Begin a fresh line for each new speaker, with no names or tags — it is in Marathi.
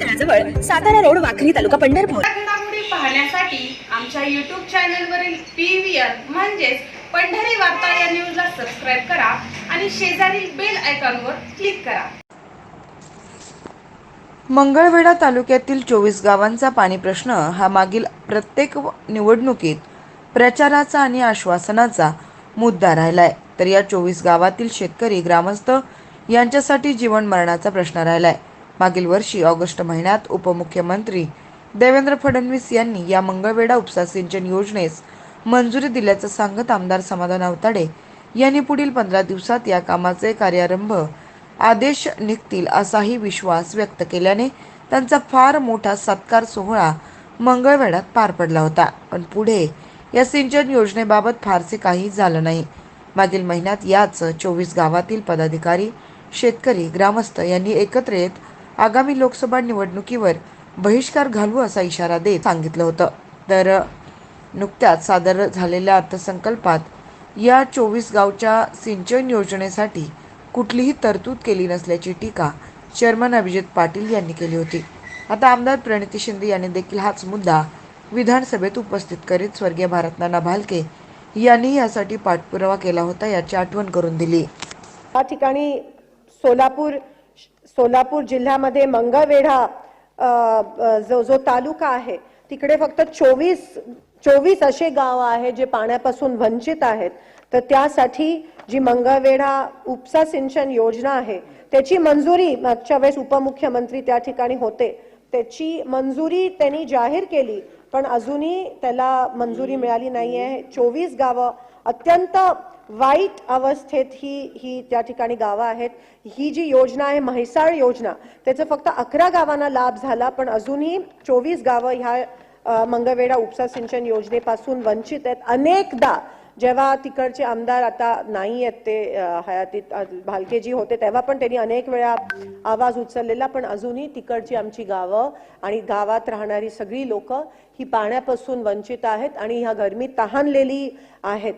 तळाजवळ सातारा रोड वाखरी तालुका पंढरपूर.
पाहण्यासाठी आमच्या युट्यूब चॅनलवरील पी व्ही आर म्हणजेच पंढरी वार्ता या न्यूजला सबस्क्राईब करा आणि शेजारील बेल आयकॉनवर क्लिक करा.
मंगळवेढा तालुक्यातील चोवीस गावांचा पाणी प्रश्न हा मागील प्रत्येक निवडणुकीत प्रचाराचा आणि आश्वासनाचा मुद्दा राहिलाय. तर या चोवीस गावातील शेतकरी ग्रामस्थ यांच्यासाठी जीवन मरणाचा प्रश्न राहिलाय. मागील वर्षी ऑगस्ट महिन्यात उपमुख्यमंत्री देवेंद्र फडणवीस यांनी या मंगळवेढा उपसा सिंचन योजनेस मंजुरी दिल्याचं सांगत आमदार समाधान अवताडे यांनी पुढील पंधरा दिवसात या कामाचे कार्यारंभ आदेश निघतील असाही विश्वास व्यक्त केल्याने त्यांचा फार मोठा सत्कार सोहळा मंगळवेढ्यात पार पडला होता. पण पुढे या सिंचन योजनेबाबत फारसे काही झालं नाही. मागील महिन्यात याच चोवीस गावातील पदाधिकारी शेतकरी ग्रामस्थ यांनी एकत्र येत आगामी लोकसभा निवडणुकीवर बहिष्कार घालू असा इशारा देत सांगितलं होतं. तर नुकत्याच सादर झालेल्या अर्थसंकल्पात या चोवीस गावच्या सिंचन योजनेसाठी कुठलीही तरतूद केली नसल्याची टीका चेअरमन अभिजित पाटील यांनी केली होती. आता आमदार प्रणिती शिंदे यांनी देखील हाच मुद्दा विधानसभेत उपस्थित करीत स्वर्गीय भारतनाना भालके यांनी यासाठी पाठपुरावा केला होता याची आठवण करून दिली.
या ठिकाणी सोलापूर सोलापूर जिल्ह्यामध्ये मंगळवेढा जो जो तालुका आहे तिकडे फक्त चोवीस चोवीस असे गाव आहे जे पाण्यापासून वंचित आहेत. तर त्यासाठी जी मंगळवेढा उपसा सिंचन योजना आहे त्याची मंजुरी मागच्या वेळेस उपमुख्यमंत्री त्या ठिकाणी होते. त्याची मंजुरी त्यांनी जाहीर केली. पण अजूनही त्याला मंजुरी मिळाली नाही आहे चोवीस गावं अत्यंत वाईट अवस्थेत ही ही त्या ठिकाणी गावं आहेत ही जी योजना आहे म्हैसाळ योजना त्याचं फक्त अकरा गावांना लाभ झाला पण अजूनही चोवीस गावं ह्या मंगवेडा मंगळवेढा उपसा सिंचन योजनेपासून वंचित आहेत. अनेकदा जेव्हा तिकडचे आमदार आता नाही आहेत ते हयातीत भालकेजी होते तेव्हा पण त्यांनी अनेक वेळा आवाज उचललेला पण अजूनही तिकडची आमची गावं आणि गावात राहणारी सगळी लोक ही पाण्यापासून वंचित आहेत आणि ह्या गरमीत तहानलेली आहेत.